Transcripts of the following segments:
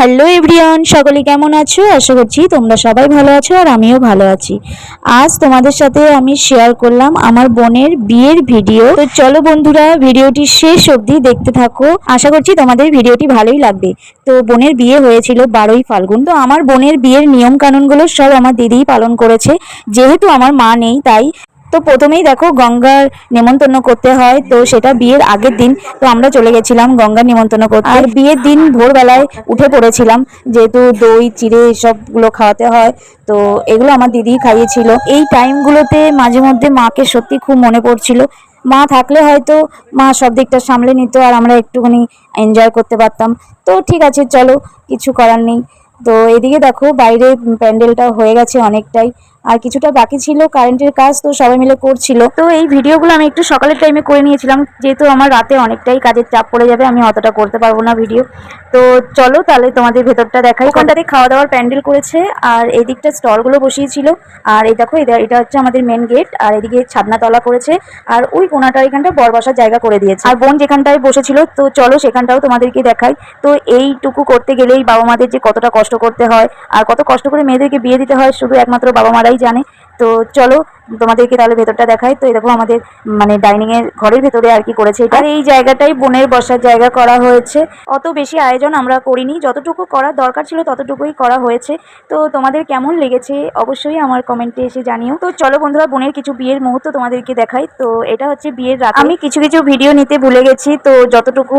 Hello everyone, সকলে কেমন আছো? আশা করছি তোমরা সবাই ভালো আছো আর আমিও ভালো আছি। আজ তোমাদের সাথে আমি শেয়ার করলাম আমার বোনের বিয়ের ভিডিও তো চলো বন্ধুরা ভিডিওটি শেষ অবধি দেখতে থাকো। আশা করছি তোমাদের ভিডিওটি ভালোই লাগবে। তো বোনের বিয়ে হয়েছিল বারোই ফাল্গুন। তো আমার বোনের বিয়ের নিয়ম কানুনগুলো সব আমার দিদিই পালন করেছে। যেহেতু আমার মা নেই, তাই তো প্রথমেই দেখো গঙ্গার নেমন্তন্ন করতে হয়, তো সেটা বিয়ের আগের দিন, তো আমরা চলে গেছিলাম গঙ্গার নেমন্তন্ন করতে। আর বিয়ের দিন ভোরবেলায় উঠে পড়েছিলাম, যেহেতু দই, চিড়ে এসবগুলো খাওয়াতে হয়, তো এগুলো আমার দিদি খাইয়েছিল। এই টাইমগুলোতে মাঝে মধ্যে মাকে সত্যি খুব মনে পড়ছিল। মা থাকলে হয়তো মা সব দিকটা সামলে নিত আর আমরা একটুখানি এনজয় করতে পারতাম। তো ঠিক আছে, চলো, কিছু করার নেই। তো এদিকে দেখো বাইরে প্যান্ডেলটা হয়ে গেছে অনেকটাই। আর কিছুটা বাকি ছিল কারেন্টের কাজ তো সবাই মিলে করছিল। তো এই ভিডিওগুলো আমি একটু সকালের টাইমে করে নিয়েছিলাম যেহেতু আমার রাতে অনেকটাই কাজের চাপ পড়ে যাবে আমি অতটা করতে পারব না ভিডিও তো চলো তাহলে তোমাদের ভেতরটা দেখাই। ওখানটাতে খাওয়া দাওয়ার প্যান্ডেল করেছে আর এই দিকটা স্টলগুলো বসিয়েছিল। আর এই দেখো এটা এটা হচ্ছে আমাদের মেন গেট আর এদিকে ছাদনাতলা করেছে আর ওই কোনাটা এখানটা বর বসার জায়গা করে দিয়েছে। আর বোন যেখানটায় বসেছিল তো চলো সেখানটাও তোমাদেরকে দেখাই। তো এইটুকু করতে গেলেই বাবা মাদের যে কতটা কষ্ট করতে হয় আর কত কষ্ট করে মেয়েদেরকে বিয়ে দিতে হয় শুধু একমাত্র বাবা মারাই জানে। তো চলো তোমাদেরকে তাহলে ভেতরটা দেখাই। তো দেখো আমাদের মানে ডাইনিং এর ঘরের ভেতরে আর কি করেছে এটা। এই জায়গাটাই বোনের বসার জায়গা করা হয়েছে। অত বেশি আয়োজন আমরা করিনি। যতটুকু করার দরকার ছিল ততটুকুই করা হয়েছে। তো তোমাদের কেমন লেগেছে অবশ্যই আমার কমেন্টে এসে জানিও। তো চলো বন্ধুরা, বোনের কিছু বিয়ের মুহূর্ত তোমাদেরকে দেখাই। তো এটা হচ্ছে বিয়ের রাত। আমি কিছু কিছু ভিডিও নিতে ভুলে গেছি। তো যতটুকু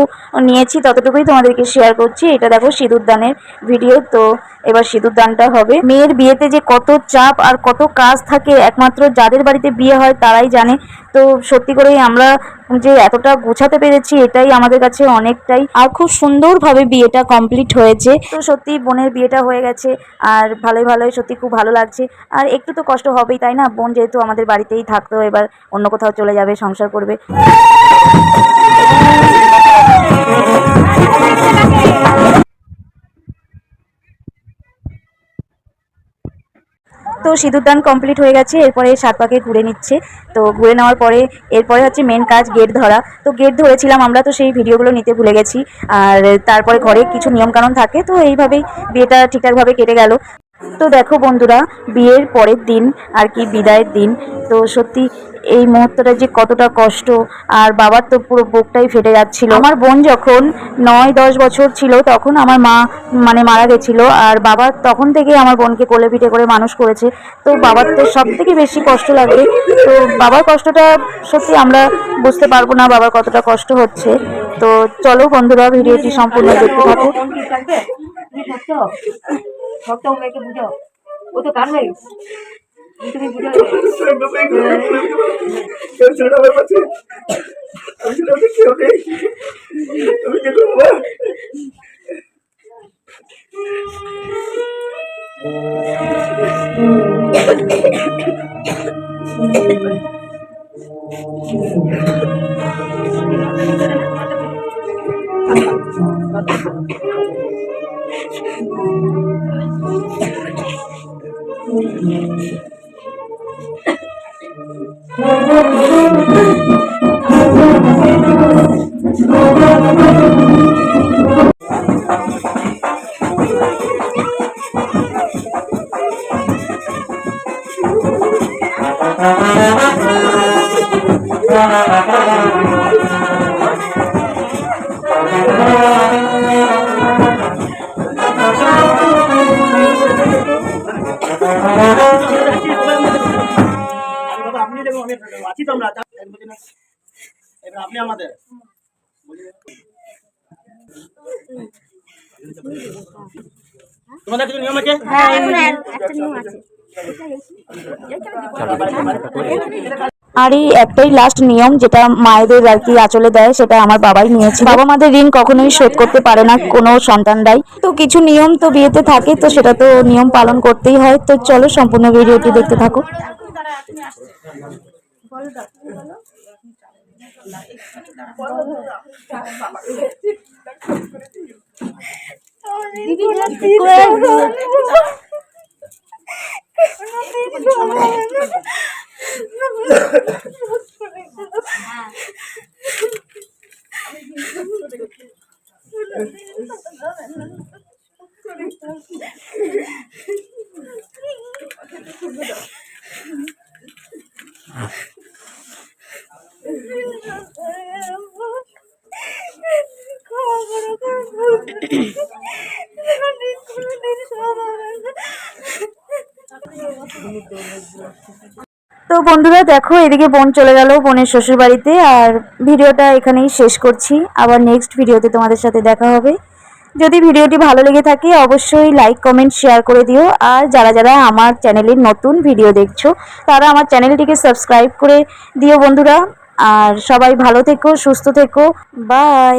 নিয়েছি ততটুকুই তোমাদেরকে শেয়ার করছি। এটা দেখো সিঁদুরদানের ভিডিও তো এবার সিঁদুরদানটা হবে। মেয়ের বিয়েতে যে কত চাপ আর কত কাজ থাকে একমাত্র যাদের বাড়িতে বিয়ে হয় তারাই জানে। তো সত্যি করেই আমরা যে এতটা গোছাতে পেরেছি এটাই আমাদের কাছে অনেকটাই আর খুব সুন্দরভাবে বিয়েটা কমপ্লিট হয়েছে। তো সত্যি বোনের বিয়েটা হয়ে গেছে আর ভালোই ভালোই সত্যি খুব ভালো লাগছে। আর একটু তো কষ্ট হবেই, তাই না? বোন যেহেতু আমাদের বাড়িতেই থাকতো, এবার অন্য কোথাও চলে যাবে, সংসার করবে। তো সিঁদুরদান কমপ্লিট হয়ে গেছে, এরপরে সাত পাকে ঘুরে নিচ্ছে। তো ঘুরে নেওয়ার পরে, এরপরে হচ্ছে মেন কাজ গেট ধরা। তো গেট ধরেছিলাম আমরা, তো সেই ভিডিওগুলো নিতে ভুলে গেছি। আর তারপরে ঘরে কিছু নিয়মকানুন থাকে, তো এইভাবেই বিয়েটা ঠিকঠাকভাবে কেটে গেল। তো দেখো বন্ধুরা, বিয়ের পরের দিন আর কি বিদায়ের দিন। তো সত্যি এই মুহূর্তটা যে কতটা কষ্ট, আর বাবার তো পুরো বুকটাই ফেটে যাচ্ছিল। আমার বোন যখন নয়, দশ বছর ছিল, তখন আমার মা মানে মারা গেছিল, আর বাবা তখন থেকে আমার বোনকে কোলে পিঠে করে মানুষ করেছে। তো বাবার তো সব থেকে বেশি কষ্ট লাগে। তো বাবার কষ্টটা সত্যি আমরা বুঝতে পারব না, বাবার কতটা কষ্ট হচ্ছে। তো চলো বন্ধুরা, ভিডিওটি সম্পূর্ণ দেখতে থাকো। সত্য মেয়েকে বুঝো ও তো কার মেয়ে তুমি বুঝো ছোট ব্যাপার Ha ha ha ha. আপনি দেখুন আছি তো আমরা এবার আপনি আমাদের। তোমাদের কিছু নিয়ম আছে? আর এই একটাই লাস্ট নিয়ম যেটা মায়েদের আর কি আঁচলে দেয় সেটা আমার বাবাই নিয়েছে বাবা মাদের ঋণ কখনোই শোধ করতে পারে না কোনো সন্তানরাই তো কিছু নিয়ম তো বিয়েতে থাকে তো সেটা তো নিয়ম পালন করতেই হয়। তো চলো সম্পূর্ণ ভিডিওটি দেখতে থাকো। বলো ডাক্তার বলো। দিদি Thank you. তো বন্ধুরা, দেখো, এদিকে বোন চলে গেল বোনের শ্বশুর বাড়িতে, আর ভিডিওটা এখানেই শেষ করছি। আবার নেক্সট ভিডিওতে তোমাদের সাথে দেখা হবে। যদি ভিডিওটি ভালো লেগে থাকে, অবশ্যই লাইক কমেন্ট শেয়ার করে দিও। আর যারা যারা আমার চ্যানেলের নতুন ভিডিও দেখছ, তারা আমার চ্যানেলটিকে সাবস্ক্রাইব করে দিও বন্ধুরা। আর সবাই ভালো থেকো, সুস্থ থেকো। বাই